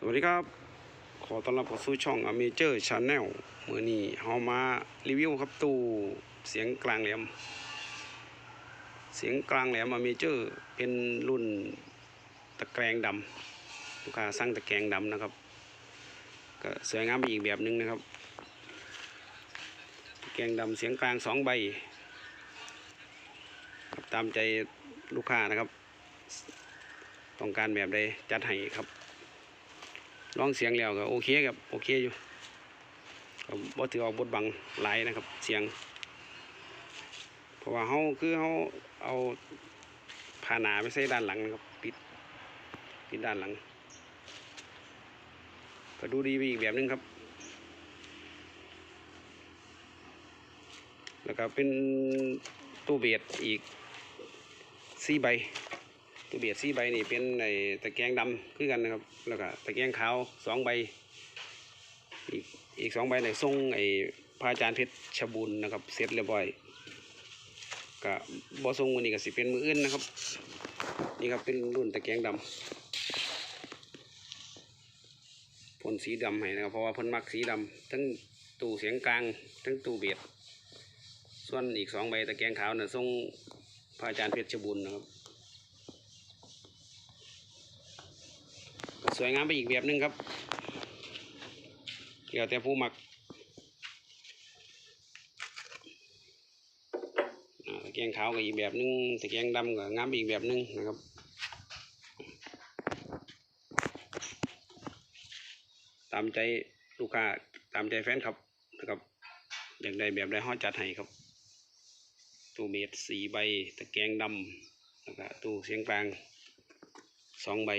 สวัสดีครับ ขอต้อนรับเข้าสู่ช่อง Amateur Channel เมื่อนี้เฮามารีวิวครับตู้เสียงกลางแหลม เสียงกลางแหลม Amateur เป็นรุ่นตะแกรงดำลูกค้าสั่งตะแกรงดำนะครับ ก็สวยงามไปอีกแบบหนึ่งนะครับ ตะแกรงดำเสียงกลางสองใบ ตามใจลูกค้านะครับ ต้องการแบบใดจัดให้ครับ ร้องเสียงแล้วก็โอเคครับโอเคอยู่ก็บ่ถือเอาบทบังหลายนะครับ เสียง เพราะว่าเฮาคือเฮาเอาผ่าหนาไปใส่ด้านหลังนะครับ ปิดปิดด้านหลัง ก็ดูดีไปอีกแบบหนึงครับ แล้วก็เป็นตู้เบียดอีกสี่ใบ ตู้เบียดสี่ใบนี่เป็นไอ้ตะแกรงดำคือกันนะครับ แล้วก็ตะแกรงขาวสองใบ อีกอีกสองใบในส่งไอ้พระอาจารย์เพชรชบุญนะครับเสร็จเรียบร้อยก็บ่ส่งวันนี้ก็สิเป็นมืออื่นนะครับ นี่ครับเป็นรุ่นตะแกรงดำพ่นสีดำให้นะครับเพราะว่าพ่นมักสีดำทั้งตู้เสียงกลางทั้งตู้เบียด ส่วนอีกสองใบตะแกรงขาวน่ะส่งพระอาจารย์เพชรชบุญนะครับ สวยงามไปอีกแบบหนึงครับเกี่ยวแต่ผู้หมักตะแกงขาวก็อีกแบบหนึงตะแกงดำก็งามอีกแบบหนึงนะครับ ตามใจลูกค้าตามใจแฟนครับนะครับอยากได้แบบใดห้อจัดให้ครับ ตู้เบสสี่ใบ ตะแกงดำแล้วก็ตู้เสียงกลางสองใบ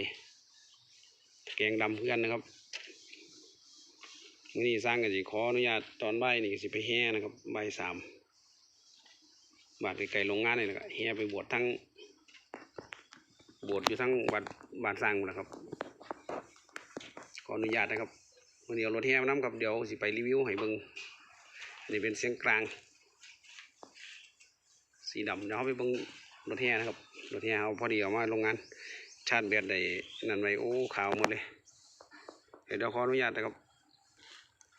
แกงดำเพื่อนนะครับมื้อนี้สร้างกันสิขออนุญาตตอนใบนี่สิไปแห่นะครับใบสามบาดไกลๆโรงงานนี่แหละครับแห่ไปบวชทั้งบวชอยู่ทั้งวัดบานสร้างนะครับ ขออนุญาตนะครับวันนี้เอารถแห่มานํครับเดี๋ยวสิไปรีวิวให้เบิงอันนี้เป็นเสียงกลาง สีดำเดี๋ยวเราไปเบิ่งรถแห่นะครับรถแห่เอาพอดีเอามาโรงงาน ชาติเบียดได้นั่นไว้โอ้ขาวหมดเลยเดี๋ยวขออนุญาตนะครับ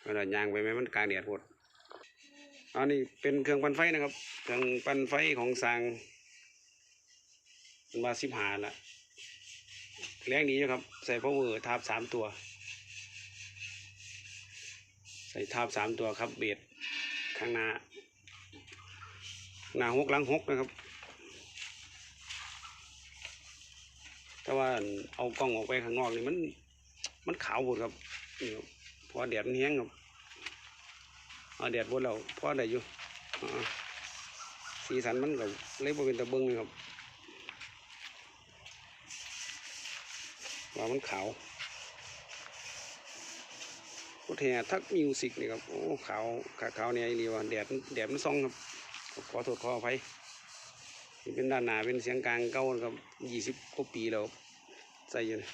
เวลายางไปไหมมันกลางแดดพดอันนี้เป็นเครื่องปั่นไฟนะครับ เครื่องปั่นไฟของสางมันมาสิบหาละแรงดีอยู่ครับ ใส่พาวเวอร์ทับสามตัว ใส่ทับสามตัวครับเบียดข้างหน้าหน้าหกหลังหกนะครับ แต่ว่าเอากล้องออกไปข้างนอกนี่มัน มันขาวหมดครับนี่ครับพอแดดมันแห้งครับเอาแดดบนเราพอได้อยู่สีสันมันก็เลยบ่เป็นตะเบิงเลยครับว่ามันขาวโคตรแห่ทักมิวสิกนี่ครับ โอ้ขาวขาวเนี่ยอ้เรีว่าแดดแดดมันส่องครับ ขอโทษขออภัย นี่เป็นด้านหน้าเป็นเสียงกลางเก่านะครับยี่สิบกว่าปีแล้วครับใส่อยู่นี่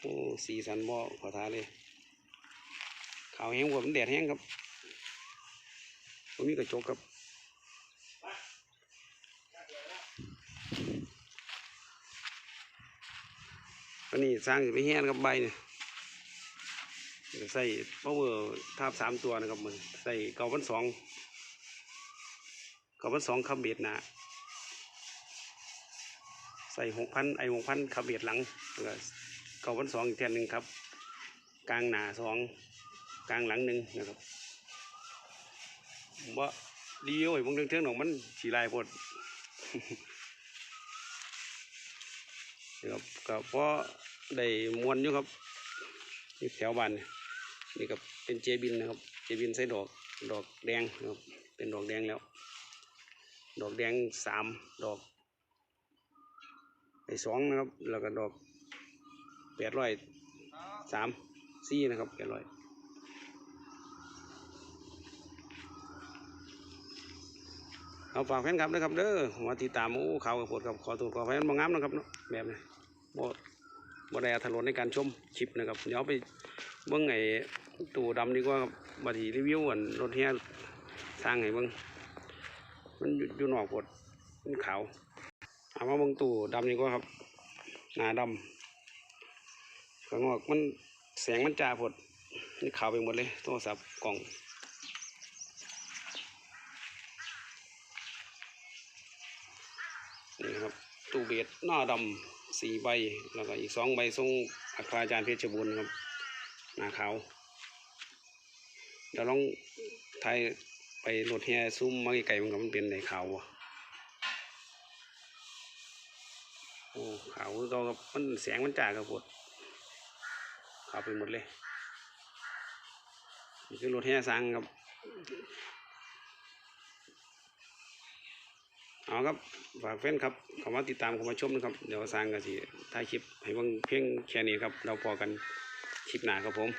โอ้สีสันบ่ขอทาเลยขาวแห้งกว่ามันแดดแห้งครับผมมีกระจกครับอันนี้สร้างอยู่ไปแห้งครับใบเนี่ยใส่ power ทาบสามตัวนะครับมันใส่เก้าพันสองเก้าพันสองคำเบียดหนา ใส่หกพันไอหกพันขับเบียดหลังแล้วก็เก้าพันสองอีกแทนหนึ่งครับ กลางหนาสองกลางหลังหนึ่งนะครับผมว่าดีโอ้ยบางเรื่องเท่งหนองมันสีลายพดนะครับก็เพราะได้มวนอยู่ครับนี่แถวบ้านนี่นี่ก็เป็นเจบินนะครับเจบินใส่ดอกดอกแดงนะครับเป็นดอกแดงแล้ว ดอกแดงสามดอก ไอ้สองนะครับ แล้วก็ดอกแปดร้อยสามสี่นะครับแปดร้อยเอาฝากแฟนครับนะครับเด้อมาติดตามโอ้ข่าวกับปวดกับขอตัวขอแฟนบางงามนะครับเนาะแบบนี้บ่บ่ได้อัธรสในการชมชิปนะครับเดี๋ยวไปเบิ้งไอตู้ดำดีกว่าครับบัดนี้รีวิวอันรถเฮียสร้างให้เบิ้งมันอยู่อยู่นอกปวดมันขาว เอามาเบิ่งตู้ดำดีกว่าครับ หนาดำข้างอกมันแสงมันจ้าพดนี่ขาวไปหมดเลยโทรศัพท์กล่องนี่ครับตู้เบสหน้าดำสี่ใบ แล้วก็อีกสองใบทรงอัคราจารย์เพชรบุญครับหน้าขาวเดี๋ยวลองไทยไปรถแห่ซุ้มมาไกลๆมันก็มันเป็นในขาววะ ขาวคือเขากับมันแสงมันจ้ากับพดขาวไปหมดเลยนี่คือรถแห่สร้างครับเอาครับฝากแฟนครับเข้ามาติดตามเข้ามาชมนะครับ เดี๋ยวสร้างกันสิถ่ายคลิปให้เบิ่งเพียงแค่นี้ครับ เราพอกันคลิปหน้าครับผม